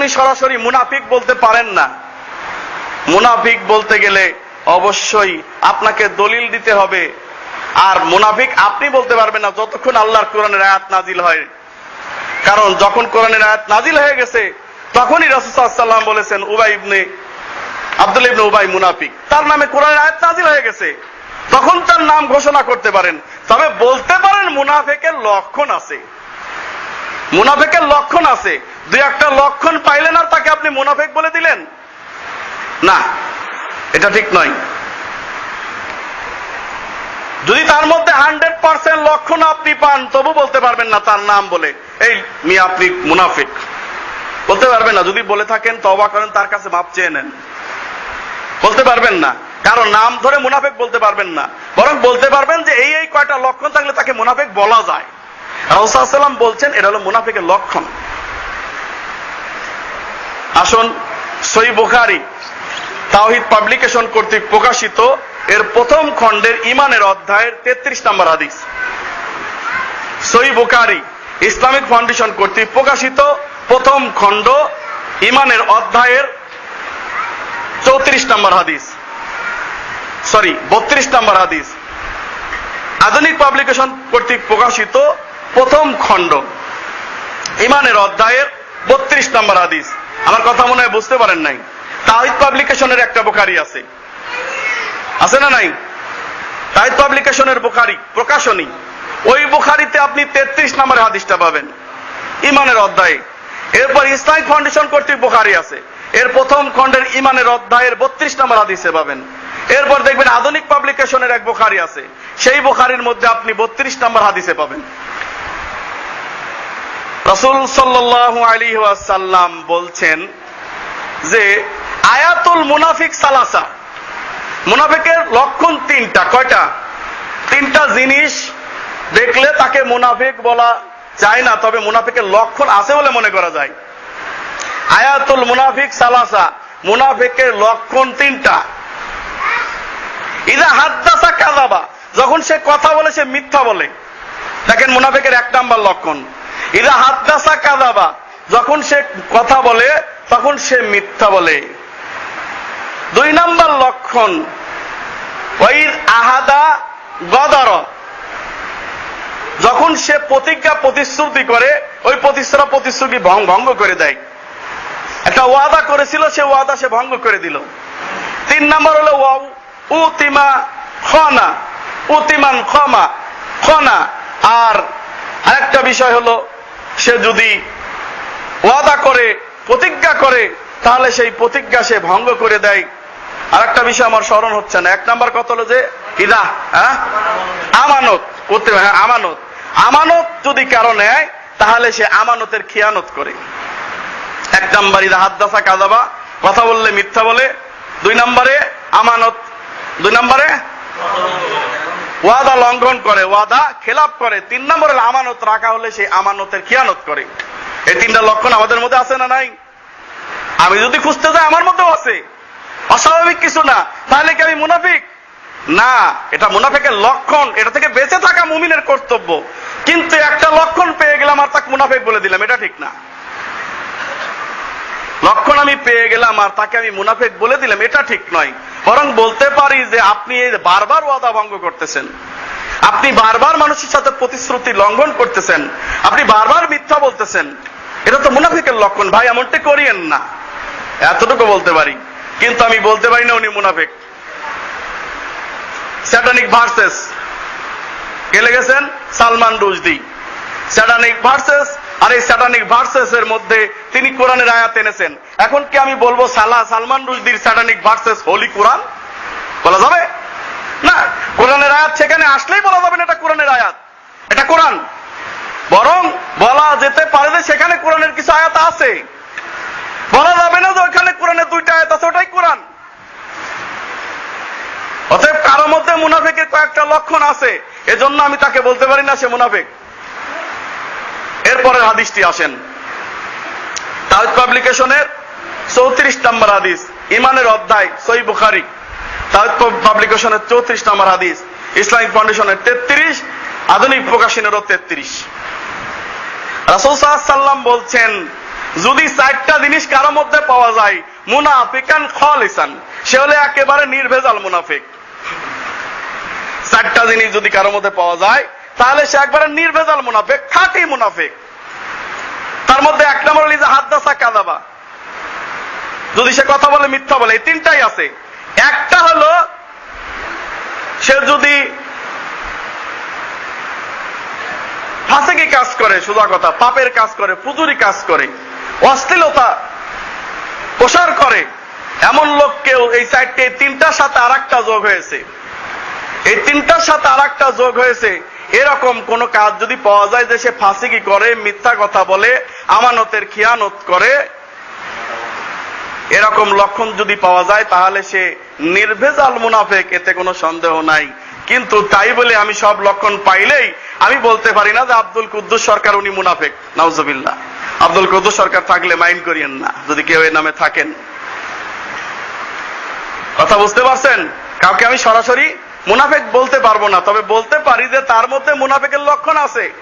আপনি সরাসরি মুনাফিক বলতে পারেন না। মুনাফিক বলতে গেলে অবশ্যই আপনাকে দলিল দিতে হবে। আর মুনাফিক আপনি বলতে পারবেন না যতক্ষণ আল্লাহর কোরআনের আয়াত নাজিল হয়। কারণ যখন কোরআনের আয়াত নাজিল হয়ে গেছে, তখনই রসুসাল্লাম বলেছেন, উবাই ইবনে, আব্দুল ইবনে উবাই মুনাফিক। তার নামে কোরআনের আয়াত নাজিল হয়ে গেছে। তখন তার নাম ঘোষণা করতে পারেন। তবে বলতে পারেন মুনাফেকের লক্ষণ আছে। মুনাফেকের লক্ষণ আছে। দুই একটা লক্ষণ পাইলেন আর তাকে আপনি মুনাফেক বলে দিলেন? না, এটা ঠিক নয়। যদি তার মধ্যে হান্ড্রেড পার্সেন্ট লক্ষণ আপনি পান, তবু বলতে পারবেন না তার নাম বলে, এই মিয়া আপনি মুনাফিক। বলতে পারবেন না, যদি বলে থাকেন তবা করেন, তার কাছে মাপ চেয়ে নেন। বলতে পারবেন না। কারণ নাম ধরে মুনাফেক বলতে পারবেন না। বরং বলতে পারবেন যে, এই এই কয়টা লক্ষণ থাকলে তাকে মুনাফেক বলা যায়। রাউসাল্লাম বলছেন, এটা হলো মুনাফেকের লক্ষণ। আসুন সই বুখারি তাওহিদ পাবলিকেশন কর্তৃক প্রকাশিত এর প্রথম খণ্ডের ইমানের অধ্যায়ের তেত্রিশ নম্বর হাদিস। সই বুখারি ইসলামিক ফাউন্ডেশন কর্তৃক প্রকাশিত প্রথম খণ্ড ইমানের অধ্যায়ের চৌত্রিশ নম্বর হাদিস। সরি, বত্রিশ নম্বর হাদিস। আধুনিক পাবলিকেশন কর্তৃক প্রকাশিত প্রথম খণ্ড। ইমানের অধ্যায়ের বত্রিশ নম্বর হাদিস। আমার কথা মনে হয় বুঝতে পারেন নাই। তাহিদ পাবলিকেশনের একটা বোখারি আছে। আছে না নাই? তাহিদ পাবলিকেশনের বোখারি, প্রকাশনী। ওই বোখারিতে আপনি তেত্রিশ নম্বর হাদিসটা পাবেন। ইমানের অধ্যায়ে। এরপর ইসলামিক ফাউন্ডেশন কর্তৃক বোখারি আছে। এর প্রথম খণ্ডের ইমানের অধ্যায়ের বত্রিশ নম্বর হাদিসে পাবেন। এরপর দেখবেন আধুনিক পাবলিকেশনের এক বোখারি আছে। সেই বোখারির মধ্যে আপনি বত্রিশ নম্বর হাদিসে পাবেন। রসুল সাল্লাহ আলী ওয়াসাল্লাম বলছেন যে আয়াতুল মুনাফিক সালাসা। মুনাফিকের লক্ষণ তিনটা, কয়টা? তিনটা জিনিস দেখলে তাকে মুনাফিক বলা যায় না, তবে মুনাফিকের লক্ষণ আছে বলে মনে করা যায়। আয়াতুল মুনাফিক সালাসা, মুনাফিকের লক্ষণ তিনটা। ইদা হাদ্দাসা কাজাবা যখন সে কথা বলে সে মিথ্যা বলে। দেখেন মুনাফিকের এক নাম্বার লক্ষণ। ইদা হাদ্দাসা কাজাবা যখন সে কথা বলে, তখন সে মিথ্যা বলে। দুই নাম্বার লক্ষণ, ওয়াইদ আহাদা গদর। যখন সে প্রতিজ্ঞা, প্রতিশ্রুতি করে, ওই প্রতিশ্রুতি প্রতিশ্রুতি ভঙ্গ করে দেয়। একটা ওয়াদা করেছিল, সে ওয়াদা সে ভঙ্গ করে দিল। তিন নাম্বার হলো উতিমা খনা, উতিমান ক্ষমা খনা। আর আরেকটা বিষয় হলো সে যদি ওয়াদা করে, প্রতিজ্ঞা করে, তাহলে সেই প্রতিজ্ঞা সে ভঙ্গ করে দেয়। আর একটা বিষয় আমার স্মরণ হচ্ছে না। এক নাম্বার কত হলো যে ইদা হ্যাঁ? আমানত করতে হ্যাঁ আমানত। আমানত যদি কারও নেয়, তাহলে সে আমানতের খেয়ানত করে। এক নাম্বার ইদা হাদ্দাসা কাজাবা কথা বললে মিথ্যা বলে। দুই নম্বরে, আমানত। দুই নম্বরে? ওয়াদা লঙ্ঘন করে, ওয়াদা খেলাপ করে, তিন নম্বরে আমানত রাখা হলে সেই আমানতের খেয়ানত করে। এই তিনটা লক্ষণ আমাদের মধ্যে আছে না নাই? আমি যদি খুঁজতে যাই, আমার মধ্যেও আছে। অস্বাভাবিক কিছু না। তাহলে কি আমি মুনাফিক? না, এটা মুনাফিকের লক্ষণ। এটা থেকে বেঁচে থাকা মুমিনের কর্তব্য। কিন্তু একটা লক্ষণ পেয়ে গেলাম, আর তাকে মুনাফিক বলে দিলাম। এটা ঠিক না। লক্ষণ আমি পেয়ে গেলাম, আর তাকে আমি মুনাফেক বলে দিলাম। এটা ঠিক নয়। বরং বলতে পারি যে আপনি বারবার ওয়াদা ভঙ্গ করতেছেন। আপনি বারবার মানুষের সাথে প্রতিশ্রুতি লঙ্ঘন করতেছেন। আপনি বারবার মিথ্যা বলতেছেন। এটা তো মুনাফিকের লক্ষণ। ভাই, এমনটা করিয়েন না। এতটুকু বলতে পারি। কিন্তু আমি বলতে পারি না উনি মুনাফিক। Satanic verses. কে লেগেছেন সালমান রুজদি স্যাটানিক ভার্সেস আর এই স্যাটানিক ভার্সেস এর মধ্যে তিনি কোরআনের আয়াত এনেছেন। এখন কি আমি বলব, সালা সালমান রুজদির স্যাটানিক ভার্সেস হোলি কোরআন বলা যাবে? না, কোরআনের আয়াত সেখানে আসলেই বলা যাবে না এটা কোরআনের আয়াত। এটা কোরআন। বরং বলা যেতে পারে যে সেখানে কোরআনের কিছু আয়াত আছে। বলা যাবে না যে ওইখানে কোরআনের দুইটা আয়াত আছে, ওটাই কোরআন। অতএব কারও মধ্যে মুনাফিকের কয়েকটা লক্ষণ আছে। এজন্য আমি তাকে বলতে পারি না সে মুনাফিক। এরপরের হাদিসটি আসেন। তাহিদ পাবলিকেশনের চৌত্রিশ নম্বর হাদিস, ইমানের অধ্যায় সই বুখারি। তাহিদ পাবলিকেশনের চৌত্রিশ নম্বর হাদিস, ইসলামিক ফাউন্ডেশনের তেত্রিশ, আধুনিক প্রকাশনেরও তেত্রিশ। রাসুল সাল্লাম বলছেন, যদি চারটা জিনিস কারও মধ্যে পাওয়া যায়, মুনাফিকান খালিসান, সে হলে একেবারে নির্ভেজাল মুনাফিক। চারটা জিনিস যদি কারও মধ্যে পাওয়া যায় তাহলে সে একবারে নির্ভেজাল মুনাফিক, খাঁটি মুনাফিক। তার মধ্যে এক নম্বর হল হাদ্দাসা কাদাবা। যদি সে কথা বলে, মিথ্যা বলে, এই তিনটাই আছে। একটা হলো, সে যদি ফাঁসেকি কাজ করে, সোজা কথা, পাপের কাজ করে পুজুরি কাজ করে, অশ্লীলতা প্রসার করে, এমন লোককেও এই সাইডটি তিনটার সাথে আর যোগ হয়েছে। এই তিনটার সাথে আর যোগ হয়েছে এরকম কোন কাজ যদি পাওয়া যায় যে সে ফাঁসিকি করে, মিথ্যা কথা বলে, আমানতের খিয়ানত করে, এরকম লক্ষণ যদি পাওয়া যায়, তাহলে সে নির্ভেজাল মুনাফেক, এতে কোনো সন্দেহ নাই। কিন্তু তাই বলে আমি সব লক্ষণ পাইলেই, আমি বলতে পারি না যে আব্দুল কুদ্দুস সরকার উনি মুনাফেক। নাউজবিল্লা আব্দুল কুদ্দুস সরকার থাকলে মাইন্ড করিয়েন না, যদি কেউ এই নামে থাকেন। কথা বুঝতে পারছেন? কাউকে আমি সরাসরি মুনাফেক বলতে পারব না তবে বলতে পারি যে তার মধ্যে মুনাফেকের লক্ষণ আছে।